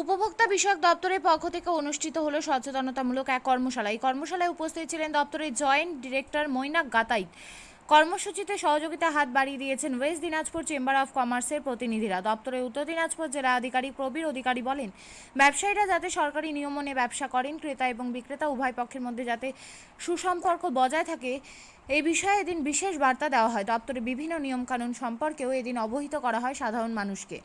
উপভোক্তা বিষয়ক দপ্তরের পক্ষ থেকে অনুষ্ঠিত হলো সচেতনতামূলক এক কর্মশালা। এই কর্মশালায় উপস্থিত ছিলেন দপ্তরের জয়েন্ট ডিরেক্টর মৈনাক গাতাইত। কর্মসূচিতে সহযোগিতা হাত বাড়িয়ে দিয়েছেন ওয়েস্ট দিনাজপুর চেম্বার অফ কমার্সের প্রতিনিধিরা। দপ্তরের উত্তর দিনাজপুর জেলা আধিকারিক প্রবীর অধিকারী বলেন, ব্যবসায়ীরা যাতে সরকারি নিয়ম মেনে ব্যবসা করেন, ক্রেতা এবং বিক্রেতা উভয় পক্ষের মধ্যে যাতে সুসম্পর্ক বজায় থাকে এই বিষয়ে এদিন বিশেষ বার্তা দেওয়া হয়। দপ্তরে বিভিন্ন নিয়মকানুন সম্পর্কেও এদিন অবহিত করা হয় সাধারণ মানুষকে।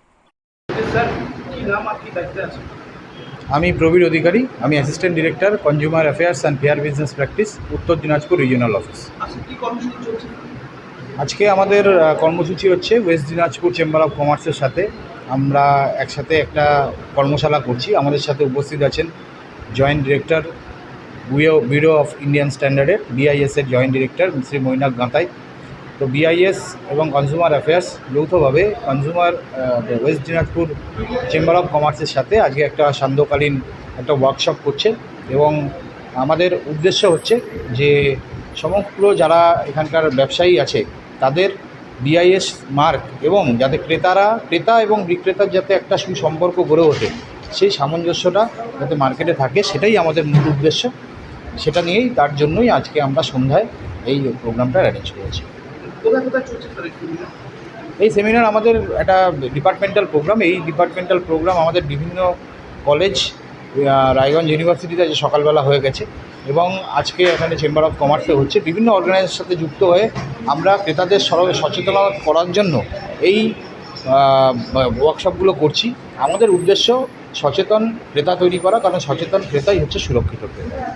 আমি প্রবীর অধিকারী আমি assistant director consumer affairs and fair business practice উত্তর দিনাজপুর রিজিওনাল অফিস আজকে আমাদের কর্মসূচি হচ্ছে ওয়েস্ট দিনাজপুর চেম্বার অফ কমার্সের সাথে। আমরা একসাথে একটা কর্মশালা করছি। আমাদের সাথে উপস্থিত আছেন জয়েন্ট ডিরেক্টর বুয়ো ব্যুরো অফ ইন্ডিয়ান স্ট্যান্ডার্ডের বিআইএসের জয়েন্ট ডিরেক্টর শ্রী মৈনাক গাঁতাই তো বিআইএস এবং কনজিউমার অ্যাফেয়ার্স যৌথভাবে consumer west Dinajpur chamber of কমার্সের সাথে আজকে একটা সান্ধ্যকালীন একটা ওয়ার্কশপ করছে এবং আমাদের উদ্দেশ্য হচ্ছে যে সমগ্র যারা এখানকার ব্যবসায়ী আছে, তাদের বিআইএস মার্ক এবং যাতে ক্রেতারা, ক্রেতা এবং বিক্রেতার যাতে একটা সুসম্পর্ক গড়ে ওঠে, সেই সামঞ্জস্যটা যাতে মার্কেটে থাকে, সেটাই আমাদের মূল উদ্দেশ্য। সেটা নিয়েই তার জন্যই আজকে আমরা সন্ধ্যায় এই প্রোগ্রামটা অ্যারেঞ্জ করেছি। এই সেমিনার আমাদের একটা ডিপার্টমেন্টাল প্রোগ্রাম এই ডিপার্টমেন্টাল প্রোগ্রাম আমাদের বিভিন্ন কলেজ রায়গঞ্জ ইউনিভার্সিটিতে আজ সকালবেলা হয়ে গেছে এবং আজকে এখানে চেম্বার অফ কমার্সে হচ্ছে। বিভিন্ন অর্গানাইজের সাথে যুক্ত হয়ে আমরা ক্রেতাদের সর- সচেতনতা করার জন্য এই ওয়ার্কশপগুলো করছি। আমাদের উদ্দেশ্য সচেতন ক্রেতা তৈরি করা, কারণ সচেতন ক্রেতাই হচ্ছে সুরক্ষিত ক্রেতা।